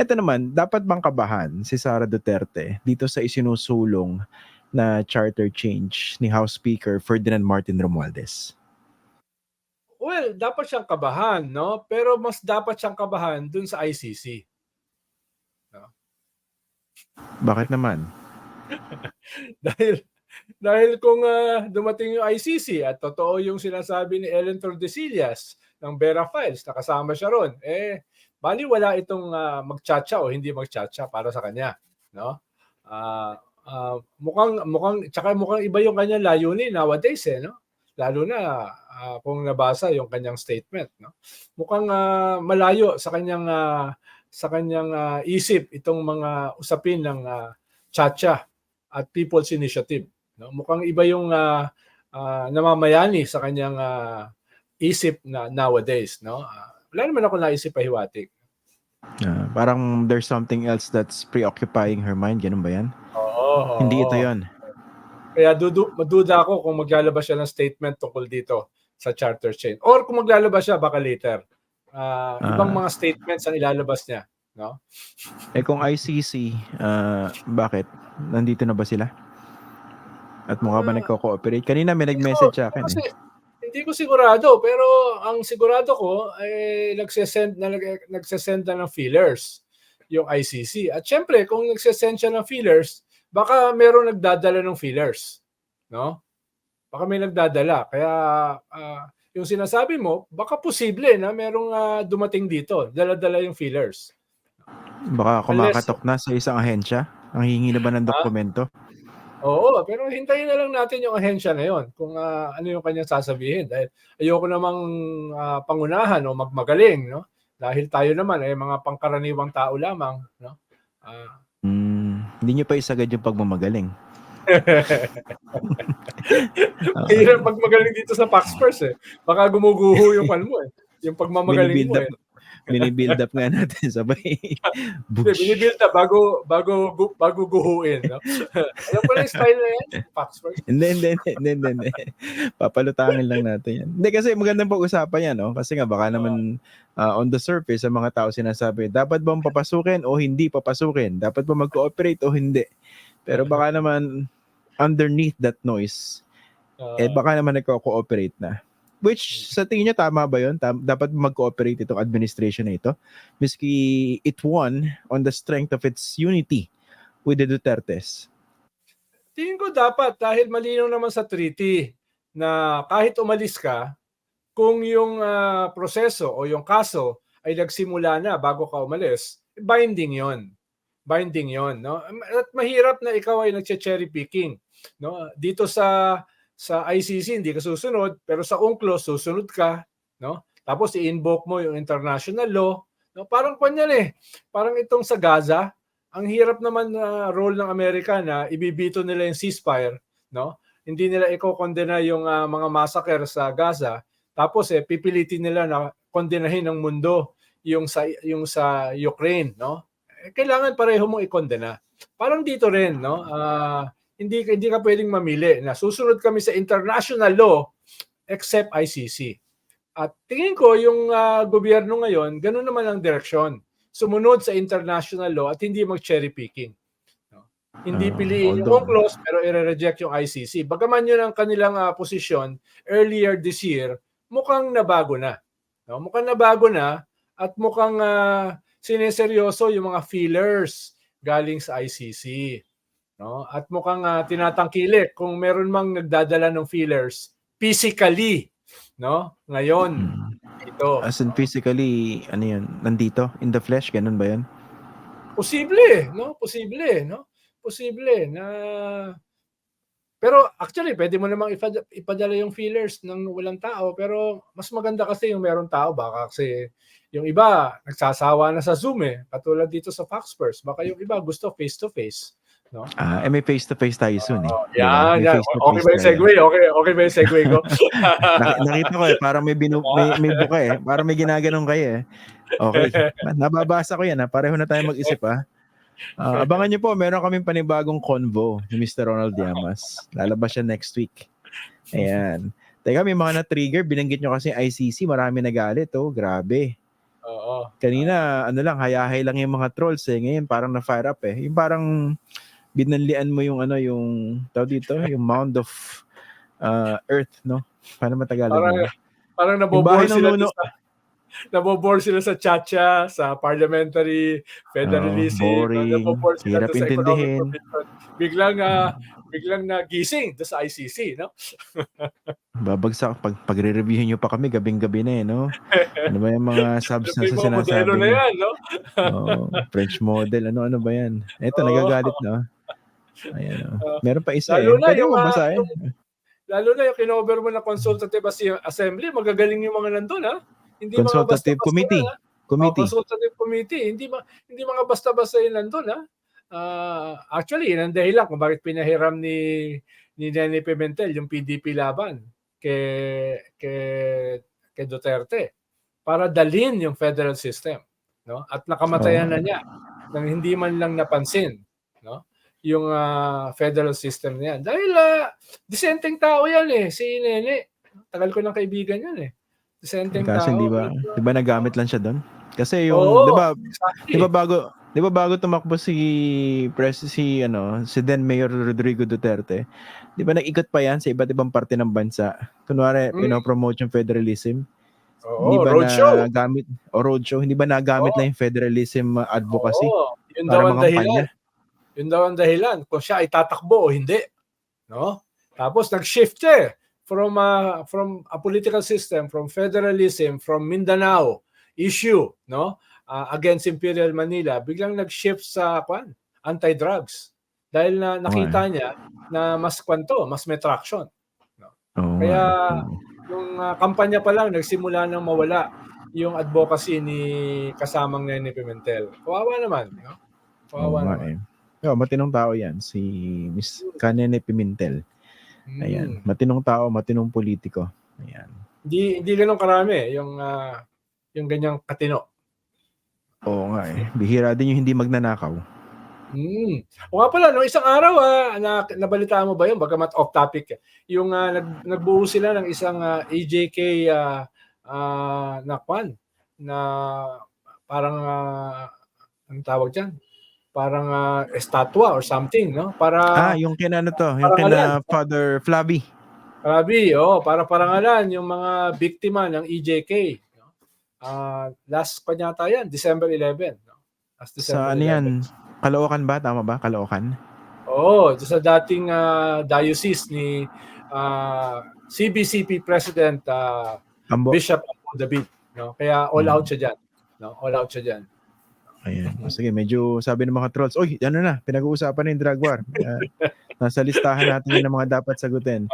Ito naman, dapat bang kabahan si Sara Duterte dito sa isinusulong na charter change ni House Speaker Ferdinand Martin Romualdez? Well, dapat siyang kabahan, no? Pero mas dapat siyang kabahan dun sa ICC. Bakit naman? dahil dahil kung ah, dumating yung ICC at totoo yung sinasabi ni Ellen Tordesillas ng Vera Files, nakasama siya ron, eh, bali wala itong ah, magtsatsa o hindi magtsatsa para sa kanya. No? Ah, ah, mukhang, mukhang, tsaka mukhang iba yung kanyang layunin nowadays, eh, no? Lalo na ah, kung nabasa yung kanyang statement, no? Mukhang ah, malayo sa kanyang ah, sa kanyang ah, isip itong mga usapin ng uh, Chacha at People's Initiative. No? Mukhang iba yung ah, ah, namamayani sa kanyang ah, isip na nowadays. No? Ah, wala naman ako naisip pahiwatig. Ah, parang there's something else that's preoccupying her mind, ganun ba yan? Oo. Hindi oo. ito yon. Kaya dudu, maduda ako kung maglalabas siya ng statement tungkol dito sa charter chain. Or kung maglalabas siya, baka later. Ah, ibang Ah. mga statements ang ilalabas niya. No? Eh kung ICC, ah, bakit? Nandito na ba sila? At mukha ba Ah. nagko-cooperate? Kanina may nag-message sa akin. Kasi, Eh. Hindi ko sigurado, pero ang sigurado ko, ay nagsesend na, nag- nagsesend na ng feelers yung ICC. At syempre, kung nagsesend siya ng feelers, baka meron nagdadala ng feelers. No? Baka may nagdadala. Kaya ah, yung sinasabi mo, baka posible na merong ah, dumating dito, dala-dala yung feelers. Baka kumakatok na sa isang ahensya. Ang hingi na ba ng dokumento? Oo, pero hintayin na lang natin yung ahensya na yon kung ah, ano yung kanyang sasabihin dahil ayoko namang ah, pangunahan o magmagaling, no? Dahil tayo naman ay mga pangkaraniwang tao lamang, no? Ah, Hmm, hindi nyo pa isagad yung pagmamagaling. Ah, Hirap pag magaling dito sa Pax First eh. Baka gumuguho yung pan mo eh. Yung pagmamagaling binibuild mo up, eh. Binibuild up nga natin sabay. Binibuild up bago bago bago guhuin, no? Alam ko na yung style na yan, Pax First. Hindi, hindi, hindi, hindi. Papalutangin lang natin yan. Hindi kasi magandang pag-usapan yan, no? Kasi nga baka naman ah, on the surface, ang mga tao sinasabi, dapat bang papasukin o hindi papasukin? Dapat ba mag-cooperate o hindi? Pero baka naman underneath that noise, Ah, eh baka naman nagko-cooperate na. Which sa tingin nyo tama ba 'yon? Tam- dapat mag-cooperate itong administration na ito miski it won on the strength of its unity with the Dutertes. Tingin ko dapat dahil malinaw naman sa treaty na kahit umalis ka, kung yung ah, proseso o yung kaso ay nagsimula na bago ka umalis, binding yon Binding yon no? At mahirap na ikaw ay nagche-cherry picking. No? Dito sa sa ICC hindi ka susunod, pero sa UNCLOS susunod ka. No? Tapos i-invoke mo yung international law. No? Parang kanyan eh. Parang itong sa Gaza, ang hirap naman na role ng Amerika na ibibito nila yung ceasefire, no? Hindi nila i-kondena yung ah, mga massacre sa Gaza, tapos eh pipilitin nila na kondenahin ng mundo yung sa yung sa Ukraine, no? Eh, kailangan pareho mong i-kondena. Parang dito rin, no? Ah, hindi hindi ka pwedeng mamili na susunod kami sa international law except ICC. At tingin ko yung ah, gobyerno ngayon, ganun naman ang direksyon sumunod sa international law at hindi mag-cherry picking. No? Hindi Ah, piliin yung although- UNCLOS pero i-reject yung ICC. Bagaman yun ang kanilang ah, posisyon earlier this year, mukhang nabago na. No? Mukhang nabago na at mukhang ah, sineseryoso yung mga feelers galing sa ICC. No? At mukhang ah, tinatangkilik kung meron mang nagdadala ng feelers physically, no? Ngayon, Hmm. ito. As in physically, ano yun, nandito, in the flesh, ganun ba yun? Posible, no? Posible, no? Posible na pero actually, pwede mo namang ipada- ipadala yung feelers ng walang tao, pero mas maganda kasi yung meron tao baka kasi yung iba nagsasawa na sa Zoom eh, katulad dito sa Foxpers. Baka yung iba gusto face to face, no? Ah, eh may face-to-face tayo soon eh. Oh, Di ba? yan, May yan. face-to-face Okay ba yung segue? Okay, okay ba yung segue ko? Nak- nakita ko eh, parang may, binu- may, may buka eh. Parang may ginaganon kayo eh. Okay. Nababasa ko yan ha. Pareho na tayo mag-isip ha. Ah, abangan nyo po, meron kaming panibagong convo ni Mr. Ronald Llamas. Lalabas siya next week. Ayan. Teka, may mga na-trigger. Binanggit nyo kasi ICC. Marami nagalit. Oh, grabe. Oo. Kanina, ano lang, hayahay lang yung mga trolls eh. Ngayon, parang na-fire up eh. Yung parang binanlian mo yung ano, yung, tawag dito, yung mound of uh, earth, no? Paano matagalog Parang, mo? parang nabobore sila nuno. sa nabobore sila sa chacha, sa parliamentary federalism, Oh, boring, nabobore sila hirap sa intindihin. Biglang ah, biglang nagising doon sa ICC, no? Babagsak. Pag, pagre-reviewin nyo pa kami, gabing-gabi na eh, no? Ano ba yung mga Yung na modelo sinasabi na yan, no? Oo, French model. Ano-ano ba yan? Eto, Oo. nagagalit, no? Ayan. Oo. Meron pa isa Lalo eh. na Pwede yung, mo ah, basahin. Lalo na yung kinover mo na consultative As- assembly, magagaling yung mga nandun, ha? Hindi mga Consultative basta-basta committee. yan, ha? Committee. Oh, consultative committee. Hindi ma hindi mga basta-basta yung nandun, ha? Ah, actually, yun ang dahilan kung bakit pinahiram ni ni Nene Pimentel yung PDP laban kay kay kay Duterte para dalhin yung federal system, no? At nakamatayan na niya nang hindi man lang napansin? Yung ah, federal system na yan. Dahil uh, disenteng tao yan eh, si Nene. Tagal ko ng kaibigan yan eh. Disenteng Kasi tao. di ba, di ba nagamit lang siya doon? Kasi yung, Oo, di ba, Exactly. di ba bago, di ba bago tumakbo si pres si ano, si then Mayor Rodrigo Duterte, di ba nag-ikot pa yan sa iba't ibang parte ng bansa. Kunwari, Mm. pinopromote yung federalism. Oo, hindi ba roadshow. nagamit o roadshow, hindi ba nagamit Oo. lang yung federalism uh, advocacy Oo, yun para daw ang dahilan. Yun daw ang dahilan kung siya ay tatakbo o hindi. No? Tapos nag-shift eh, from a, from a political system, from federalism, from Mindanao issue, no? Ah, against Imperial Manila, biglang nag-shift sa kwan, anti-drugs. Dahil na nakita niya na mas kwanto, mas may traction. Nga. Kaya yung ah, kampanya pa lang nagsimula nang mawala yung advocacy ni kasamang Nene Pimentel. Kawawa naman, no? Kawawa nga naman. eh. Oh, matinong tao yan, si Miss Kanene Pimentel. Mm. Ayan, matinong tao, matinong politiko. Ayan. Hindi hindi ganoon karami yung ah, yung ganyang katino. Oo nga eh. Bihira din yung hindi magnanakaw. Mm. O nga pala, no, isang araw, ah, na, nabalitaan mo ba yun? Bagamat off topic. eh. Yung ah, nag, nagbuo sila ng isang ah, AJK ah, ah, na kwan, na parang, ah, anong tawag dyan? Parang ah, estatwa or something, no? Para, Ah, yung kina ano to, yung kina Father Flavi. Grabe, oh, para parangalan yung mga biktima ng EJK. No? Ah, last pa yata yan, December 11. No? Last December Sa ano 11. yan? Kaloocan ba? Tama ba? Kaloocan? Oo, doon sa dating ah, diocese ni ah, CBCP President ah, Ambo. Bishop Ambo David. No? Kaya all Mm. out siya dyan. No? All out siya dyan. Ayan. Sige, medyo sabi ng mga trolls, Uy, ano na, pinag-uusapan na yung drug war. Ah, nasa listahan natin yun ng mga dapat sagutin.